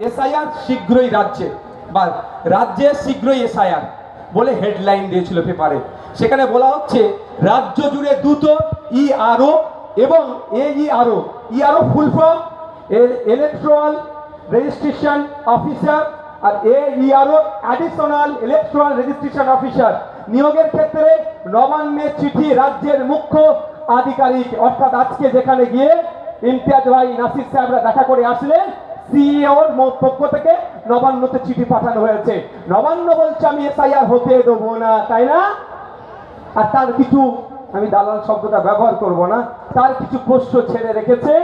SIR শীঘ্রই রাজ্যে, বা রাজ্যে শীঘ্রই এসআইআর বলে হেডলাইন দিয়েছিল পেপারে। সেখানে বলা হচ্ছে, রাজ্য জুড়ে দ্রুত ই আরও এবং এ E RO E RO full form electoral registration officer R A E RO additional electoral registration officer নিয়োগের ক্ষেত্রে নবান্নের চিঠি রাজ্যের মুখ্য আধিকারিক, অর্থাৎ আজকে যেখানে গিয়ে ইমতিয়াজ ভাই, নাসির সাহেবরা দেখা করে আসলেন সিইওর পক্ষ থেকে নবান্নতে চিঠি পাঠানো হয়েছে। নবান্ন বলছে, আমি এসআইআর হতে দেবো না। তাই না? আর তার কিছু, আমি দালাল শব্দটা ব্যবহার করব না, তার কিছু পোষ্য ছেড়ে রেখেছে।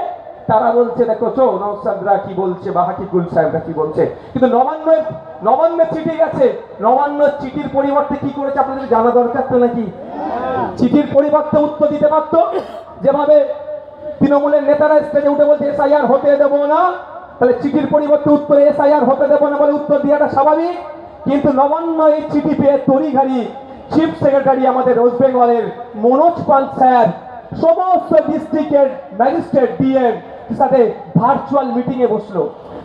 তারা বলছে, দেখো চো নৌসাদরা কি বলছে বা হাকিকুল সাহেবরা কি বলছে? কিন্তু নবান্নের নবান্নের চিঠি গেছে। নবান্ন চিঠির পরিবর্তে কি করেছে আপনাদের জানা দরকার তো নাকি? চিঠির পরিবর্তে উত্তর দিতে পারতো? যেভাবে তৃণমূলের নেতারা স্টেজে উঠে বলছে, এসআইআর হতে দেবো না। তাহলে চিঠির পরিবর্তে উত্তর এসআইআর হতে দেবো না বলে উত্তর দেওয়াটা স্বাভাবিক। কিন্তু নবান্ন এই চিঠি পেয়ে তড়িঘাড়ি চিফ সেক্রেটারি আমাদের ওয়েস্ট বেঙ্গলের মনোজ পাল স্যার, সমস্ত ডিস্ট্রিক্টের ম্যাজিস্ট্রেট ডিএম সাথে ভার্চুয়াল মিটিং এ বসল।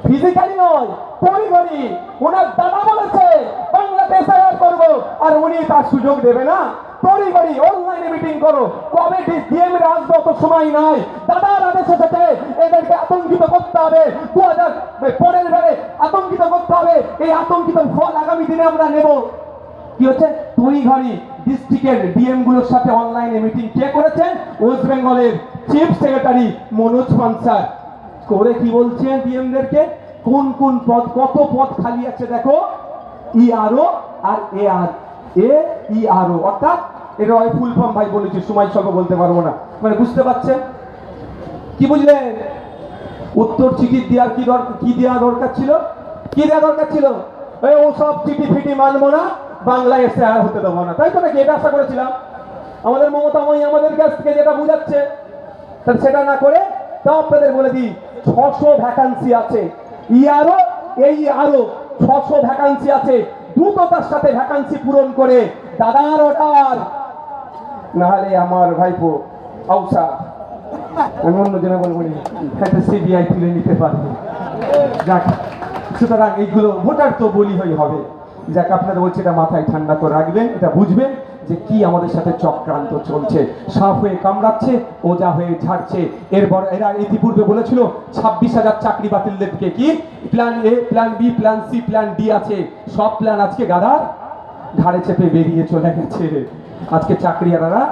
ফিজিক্যালি নয়, তড়িঘড়ি, ওনার দাদা বলেছে বাংলাতে এসআইআর করব, আর উনি তার সুযোগ দেবে না। তড়িঘড়ি অনলাইনে মিটিং করো। কবে ডিএম এর আসবে, অত সময় নাই। দাদার আদেশ এসেছে এদেরকে আতঙ্কিত করতে হবে। দু হাজার পরের বারে আতঙ্কিত করতে হবে। এই আতঙ্কিত ফল আগামী দিনে আমরা নেব। কি হচ্ছে? তড়িঘড়ি ডিস্ট্রিক্টের ডিএমগুলোর সাথে অনলাইনে মিটিং কে করেছেন? ওয়েস্ট বেঙ্গলের চিফ সেক্রেটারি মনোজ পানসার। করে কি বলছেন ডিএমদেরকে কোন কোন পদ, কত পদ খালি আছে দেখো? ই আরও আর এ আর এ ই আরও অর্থাৎ এটা হয় ফুল ভাই বলেছি, সময় সঙ্গে বলতে পারব না। মানে বুঝতে পারছেন? কি বুঝলেন? উত্তর চিঠি দেওয়ার কি দরকার কি দেওয়া দরকার ছিল? কি দেওয়া দরকার ছিল? ও সব চিঠি ফিটি মানবো না, বাংলায় এসে আর হতে দেবো না। তাই তো নাকি? এটা আশা করেছিলাম। আমাদের মমতা মই আমাদের কাছ থেকে যেটা বুঝাচ্ছে সেটা না করে তাও আপনাদের বলে দিই, ছশো ভ্যাকান্সি আছে। ই আরও এই আরও ছশো ভ্যাকান্সি আছে। দ্রুততার সাথে ভ্যাকান্সি পূরণ করে দাদার অর্ডার নাহলে আমার ভাইপো, আউসা, আমি অন্য জনে বলব হয়তো সিবিআই তুলে নিতে পারবে। যাক, সুতরাং এইগুলো ভোটার তো বলি হয়ে হবে। যাক, আপনারা বলছে এটা মাথায় ঠান্ডা করে রাখবেন, এটা বুঝবেন। যে কি আমাদের সাথে চক্রান্ত চলছে। সাপ হয়ে কামড়াচ্ছে, ওজা হয়ে ঝাড়ছে। এরপর এরা ইতিপূর্বে বলেছিল, ছাব্বিশ হাজার চাকরি বাতিলদেরকে কি? Plan A plan B plan C plan D আছে। সব প্ল্যান আজকে গাদার ঘাড়ে চেপে বেরিয়ে চলে গেছে। আজকে চাকরিয়ারা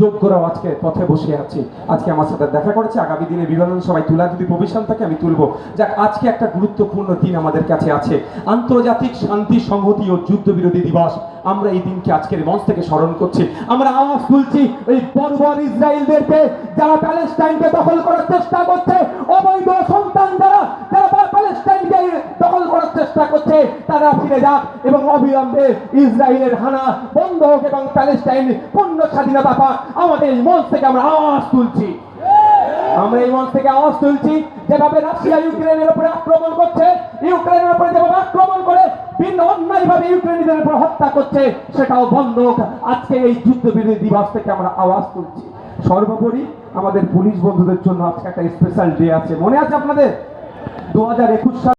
যোগ্যরাও আজকে পথে বসে আছে। আজকে আমার সাথে দেখা করেছে, আগামী দিনে বিভাজন সবাই তোলা যদি প্রভিশন থাকে আমি তুলবো। যাক, আজকে একটা গুরুত্বপূর্ণ দিন আমাদের কাছে আছে। আন্তর্জাতিক শান্তি সংহতি ও যুদ্ধ বিরোধী দিবস। আমরা এই দিনকে আজকের মঞ্চ থেকে স্মরণ করছি। আমরা আওয়াজ তুলছি ওই বর্বর ইসরায়েলদেরকে যারা প্যালেস্টাইনকে দখল করার চেষ্টা করছে, অবৈধ সন্তান যারা দখল করার চেষ্টা করছে, তারা ফিরে এবং হানা স্বাধীনতা আমাদের এই মঞ্চ থেকে আমরা আওয়াজ তুলছি। আমরা এই মঞ্চ থেকে আওয়াজ তুলছি, যেভাবে রাশিয়া ইউক্রেনের উপরে আক্রমণ করছে, ইউক্রেনের উপরে যেভাবে ভিন্ন অন্যায়ভাবে ইউক্রেনিদের উপর হত্যা করছে, সেটাও বন্ধ আজকে এই যুদ্ধ বিরোধী দিবস থেকে আমরা আওয়াজ তুলছি। সর্বোপরি আমাদের পুলিশ বন্ধুদের জন্য আজকে একটা স্পেশাল ডে আছে। মনে আছে আপনাদের? দু হাজার একুশ সাল